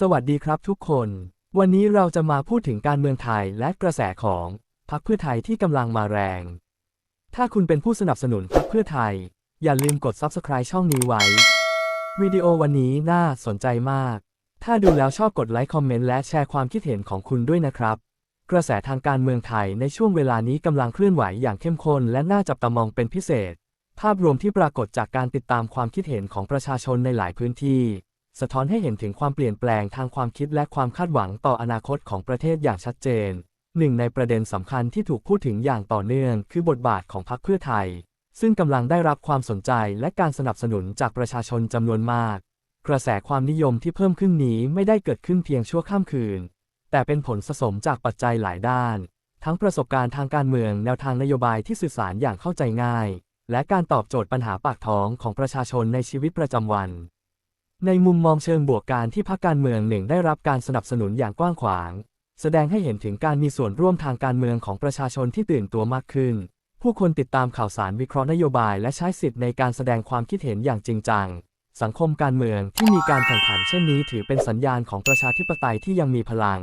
สวัสดีครับทุกคน วันนี้เราจะมาพูดถึงการเมืองไทยและกระแสของพรรคเพื่อไทยที่กำลังมาแรง ถ้าคุณเป็นผู้สนับสนุนพรรคเพื่อไทย อย่าลืมกด Subscribe ช่องนี้ไว้ วิดีโอวันนี้น่าสนใจมาก ถ้าดูแล้วชอบกดไลค์คอมเมนต์และแชร์ความคิดเห็นของคุณด้วยนะครับ กระแสทางการเมืองไทยในช่วงเวลานี้กำลังเคลื่อนไหวอย่างเข้มข้นและน่าจับตามองเป็นพิเศษ ภาพรวมที่ปรากฏจากการติดตามความคิดเห็นของประชาชนในหลายพื้นที่ สะท้อนให้เห็นถึงความเปลี่ยนแปลงทางความคิดและความคาดหวังต่ออนาคตของประเทศอย่างชัดเจน หนึ่งในประเด็นสำคัญที่ถูกพูดถึงอย่างต่อเนื่อง คือบทบาทของพรรคเพื่อไทย ซึ่งกำลังได้รับความสนใจและการสนับสนุนจากประชาชนจำนวนมาก กระแสความนิยมที่เพิ่มขึ้นนี้ไม่ได้เกิดขึ้นเพียงชั่วข้ามคืน แต่เป็นผลสะสมจากปัจจัยหลายด้าน ทั้งประสบการณ์ทางการเมืองแนวทางนโยบายที่สื่อสารอย่างเข้าใจง่าย และการตอบโจทย์ปัญหาปากท้องของประชาชนในชีวิตประจำวัน ในมุมมองเชิงบวกการที่พรรคการเมืองหนึ่งได้รับการสนับสนุนอย่างกว้างขวาง แสดงให้เห็นถึงการมีส่วนร่วมทางการเมืองของประชาชนที่ตื่นตัวมากขึ้น ผู้คนติดตามข่าวสารวิเคราะห์นโยบายและใช้สิทธิ์ในการแสดงความคิดเห็นอย่างจริงจัง สังคมการเมืองที่มีการแข่งขันเช่นนี้ถือเป็นสัญญาณของประชาธิปไตยที่ยังมีพลัง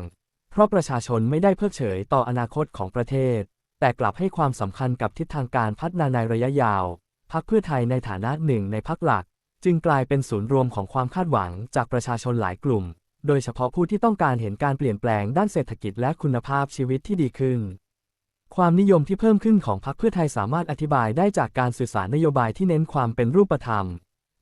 เพราะประชาชนไม่ได้เพิกเฉยต่ออนาคตของประเทศ แต่กลับให้ความสำคัญกับทิศทางการพัฒนาในระยะยาวพรรคเพื่อไทยในฐานะหนึ่งในพรรคหลัก จึงกลายเป็นศูนย์รวมของความคาดหวังจากประชาชนหลายกลุ่ม โดยเฉพาะผู้ที่ต้องการเห็นการเปลี่ยนแปลงด้านเศรษฐกิจและคุณภาพชีวิตที่ดีขึ้น ความนิยมที่เพิ่มขึ้นของพรรคเพื่อไทยสามารถอธิบายได้จากการสื่อสารนโยบายที่เน้นความเป็นรูปธรรม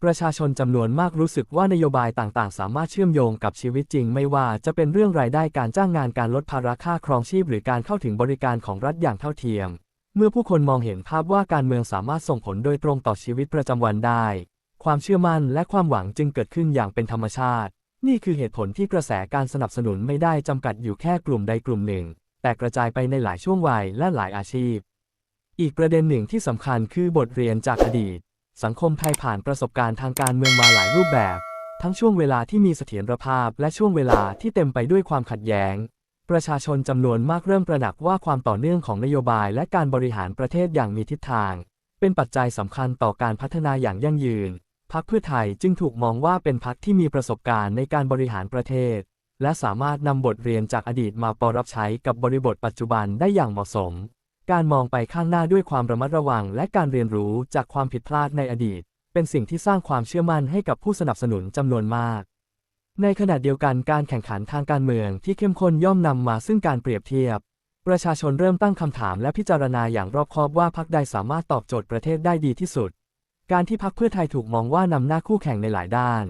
ประชาชนจำนวนมากรู้สึกว่านโยบายต่างๆ สามารถเชื่อมโยงกับชีวิตจริง ไม่ว่าจะเป็นเรื่องรายได้การจ้างงานการลดภาระค่าครองชีพ หรือการเข้าถึงบริการของรัฐอย่างเท่าเทียม เมื่อผู้คนมองเห็นภาพว่าการเมืองสามารถส่งผลโดยตรงต่อชีวิตประจำวันได้ ความเชื่อมั่นและความหวังจึงเกิดขึ้นอย่างเป็นธรรมชาติ นี่คือเหตุผลที่กระแสการสนับสนุนไม่ได้จำกัดอยู่แค่กลุ่มใดกลุ่มหนึ่ง แต่กระจายไปในหลายช่วงวัยและหลายอาชีพ อีกประเด็นหนึ่งที่สำคัญคือบทเรียนจากอดีต สังคมไทยผ่านประสบการณ์ทางการเมืองมาหลายรูปแบบ ทั้งช่วงเวลาที่มีเสถียรภาพและช่วงเวลาที่เต็มไปด้วยความขัดแย้ง ประชาชนจำนวนมากเริ่มตระหนักว่าความต่อเนื่องของนโยบายและการบริหารประเทศอย่างมีทิศทาง เป็นปัจจัยสำคัญต่อการพัฒนาอย่างยั่งยืน พรรคเพื่อไทยจึงถูกมองว่าเป็นพรรคที่มีประสบการณ์ในการบริหารประเทศ และสามารถนำบทเรียนจากอดีตมาปรับใช้กับบริบทปัจจุบันได้อย่างเหมาะสม การมองไปข้างหน้าด้วยความระมัดระวัง และการเรียนรู้จากความผิดพลาดในอดีต เป็นสิ่งที่สร้างความเชื่อมั่นให้กับผู้สนับสนุนจำนวนมาก ในขณะเดียวกันการแข่งขันทางการเมืองที่เข้มข้นย่อมนำมาซึ่งการเปรียบเทียบ ประชาชนเริ่มตั้งคำถามและพิจารณาอย่างรอบคอบว่าพรรคใดสามารถตอบโจทย์ประเทศได้ดีที่สุด การที่พรรคเพื่อไทยถูกมองว่านำหน้าคู่แข่งในหลายด้าน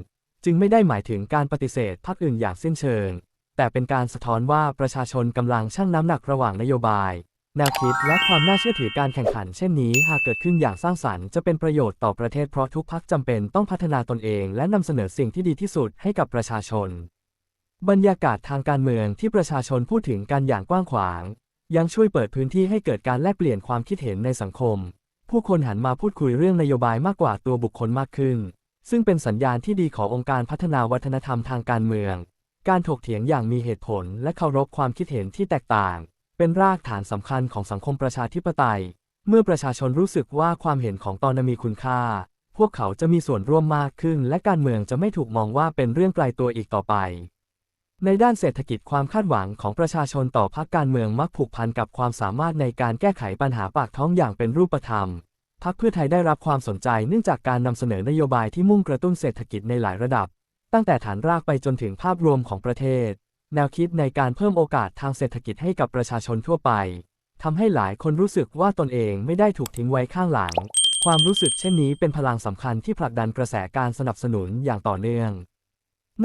จึงไม่ได้หมายถึงการปฏิเสธพรรคอื่นอย่างสิ้นเชิง แต่เป็นการสะท้อนว่าประชาชนกำลังชั่งน้ำหนักระหว่างนโยบาย แนวคิดและความน่าเชื่อถือการแข่งขัน เช่นนี้หากเกิดขึ้นอย่างสร้างสรรค์จะเป็นประโยชน์ต่อประเทศเพราะทุกพรรคจำเป็นต้องพัฒนาตนเอง และนำเสนอสิ่งที่ดีที่สุดให้กับประชาชน บรรยากาศทางการเมืองที่ประชาชนพูดถึงกันอย่างกว้างขวาง ยังช่วยเปิดพื้นที่ให้เกิดการแลกเปลี่ยนความคิดเห็นในสังคม ผู้คนหันมาพูดคุยเรื่องนโยบายมากกว่าตัวบุคคลมากขึ้น ซึ่งเป็นสัญญาณที่ดีขององค์การพัฒนาวัฒนธรรมทางการเมือง การถกเถียงอย่างมีเหตุผลและเคารพความคิดเห็นที่แตกต่าง เป็นรากฐานสำคัญของสังคมประชาธิปไตย เมื่อประชาชนรู้สึกว่าความเห็นของตนมีคุณค่า พวกเขาจะมีส่วนร่วมมากขึ้น และการเมืองจะไม่ถูกมองว่าเป็นเรื่องไกลตัวอีกต่อไป ในด้านเศรษฐกิจความคาดหวังของประชาชนต่อพรรคการเมืองมักผูกพันกับความสามารถในการแก้ไขปัญหาปากท้องอย่างเป็นรูปธรรมพรรคเพื่อไทยได้รับความสนใจเนื่องจากการนำเสนอนโยบายที่มุ่งกระตุ้นเศรษฐกิจในหลายระดับ ตั้งแต่ฐานรากไปจนถึงภาพรวมของประเทศ แนวคิดในการเพิ่มโอกาสทางเศรษฐกิจให้กับประชาชนทั่วไปทำให้หลายคนรู้สึกว่าตนเองไม่ได้ถูกทิ้งไว้ข้างหลัง ความรู้สึกเช่นนี้เป็นพลังสำคัญที่ผลักดันกระแสการสนับสนุนอย่างต่อเนื่อง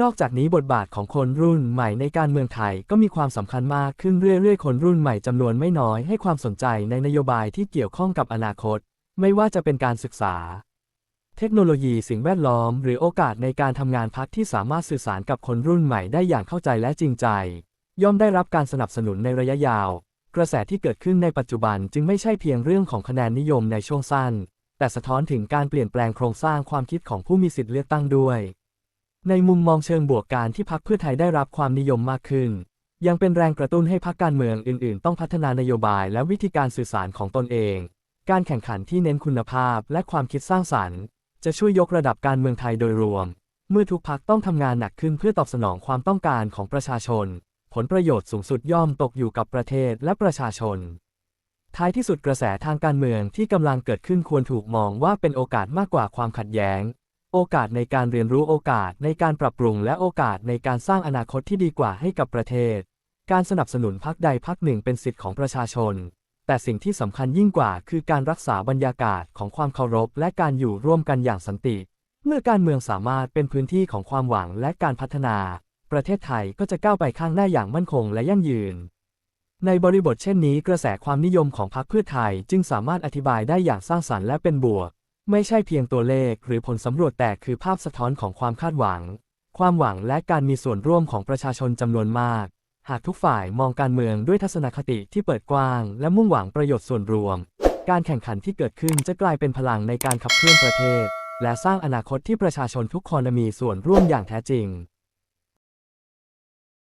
นอกจากนี้บทบาทของคนรุ่นใหม่ในการเมืองไทยก็มีความสำคัญมากขึ้นเรื่อยๆ คนรุ่นใหม่จำนวนไม่น้อยให้ความสนใจในนโยบายที่เกี่ยวข้องกับอนาคต ไม่ว่าจะเป็นการศึกษา เทคโนโลยีสิ่งแวดล้อม หรือโอกาสในการทำงานพักที่สามารถสื่อสารกับคนรุ่นใหม่ได้อย่างเข้าใจและจริงใจ ย่อมได้รับการสนับสนุนในระยะยาว กระแสที่เกิดขึ้นในปัจจุบันจึงไม่ใช่เพียงเรื่องของคะแนนนิยมในช่วงสั้น แต่สะท้อนถึงการเปลี่ยนแปลงโครงสร้างความคิดของผู้มีสิทธิเลือกตั้งด้วย ในมุมมองเชิงบวกการที่พรรคเพื่อไทยได้รับความนิยมมากขึ้น ยังเป็นแรงกระตุ้นให้พรรคการเมืองอื่น ๆ ต้องพัฒนานโยบายและวิธีการสื่อสารของตนเอง การแข่งขันที่เน้นคุณภาพและความคิดสร้างสรรค์ จะช่วยยกระดับการเมืองไทยโดยรวม เมื่อทุกพักต้องทำงานหนักขึ้นเพื่อตอบสนองความต้องการของประชาชน ผลประโยชน์สูงสุดย่อมตกอยู่กับประเทศและประชาชน ท้ายที่สุดกระแสทางการเมืองที่กำลังเกิดขึ้นควรถูกมองว่าเป็นโอกาสมากกว่าความขัดแย้ง โอกาสในการเรียนรู้โอกาสในการปรับปรุงและโอกาสในการสร้างอนาคตที่ดีกว่าให้กับประเทศ การสนับสนุนพรรคใดพรรคหนึ่งเป็นสิทธิของประชาชน แต่สิ่งที่สำคัญยิ่งกว่าคือการรักษาบรรยากาศของความเคารพและการอยู่ร่วมกันอย่างสันติ เมื่อการเมืองสามารถเป็นพื้นที่ของความหวังและการพัฒนา ประเทศไทยก็จะก้าวไปข้างหน้าอย่างมั่นคงและยั่งยืน ในบริบทเช่นนี้ กระแสความนิยมของพรรคเพื่อไทยจึงสามารถอธิบายได้อย่างสร้างสรรค์และเป็นบวก ไม่ใช่เพียงตัวเลขหรือผลสำรวจแต่คือภาพสะท้อนของความคาดหวัง ความหวังและการมีส่วนร่วมของประชาชนจำนวนมาก หากทุกฝ่ายมองการเมืองด้วยทัศนคติที่เปิดกว้าง และมุ่งหวังประโยชน์ส่วนรวม การแข่งขันที่เกิดขึ้นจะกลายเป็นพลังในการขับเคลื่อนประเทศ และสร้างอนาคตที่ประชาชนทุกคนมีส่วนร่วมอย่างแท้จริง